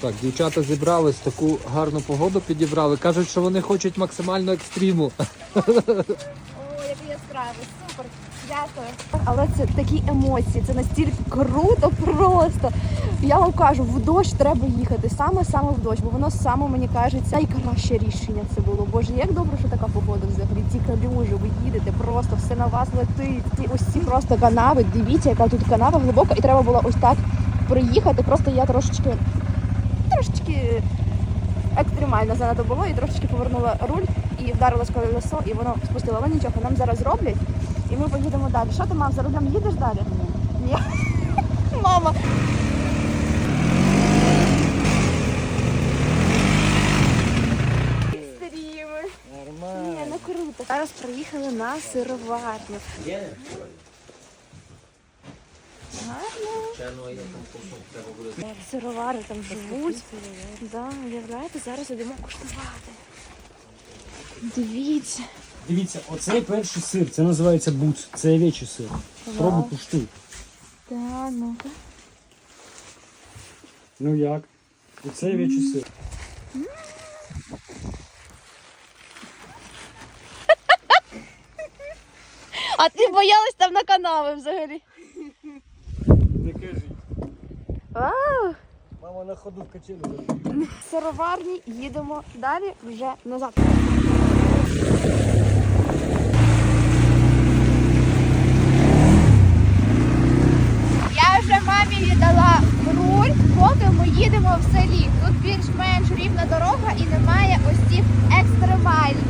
Так, дівчата зібрались, таку гарну погоду підібрали. Кажуть, що вони хочуть максимально екстриму. О, який яскравий, супер. Дякую. Але це такі емоції, це настільки круто просто. Я вам кажу, в дощ треба їхати. Саме саме в дощ, бо воно саме мені кажеться найкраще рішення це було. Боже, як добре, що така погода взагалі. Ці калюжі, ви їдете, просто все на вас летить. Ці ось ці просто канави. Дивіться, яка тут канава глибока, і треба було ось так проїхати. Просто я трошечки, трошечки екстремально занадто було і трошечки повернула руль і вдарилось колесо, і воно спустило. Але нічого, нам зараз роблять, і ми поїдемо далі. Що ти мав за рулем їдеш далі? Ні. Мама. Стріми. Ні, ну круто. Зараз приїхали на сироварню. Гарно. Сировари там живуть. Да, уявляєте, зараз ідемо куштувати. Дивіться. Дивіться, оцей перший сир, це називається буц, це овечий сир. Пробуй куштуй. Да, ну-ка. Ну як? Оце овечий сир. А ти боялась там на канави взагалі? Не кажи. Вау! Мама на ходу в качелю. Сироварні їдемо далі вже назад. Я вже мамі віддала руль, поки ми їдемо в селі. Тут більш-менш рівна дорога і немає ось цих екстремальних.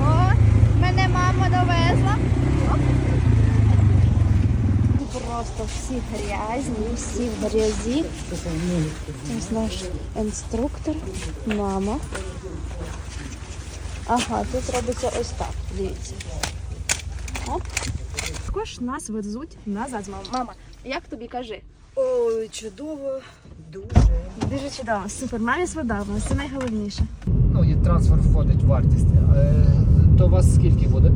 О, мене мама довезла. Просто всі грязні, всі в грязі. Ось наш інструктор, мама. Ага, тут робиться ось так. Дивіться. Оп. Також нас везуть назад з мамою. Мама, як тобі кажи? Ой, чудово, дуже. Дуже чудово, супер. Мамі сподобалось, це найголовніше. Ну і трансфер входить в вартість. Е, То вас скільки буде?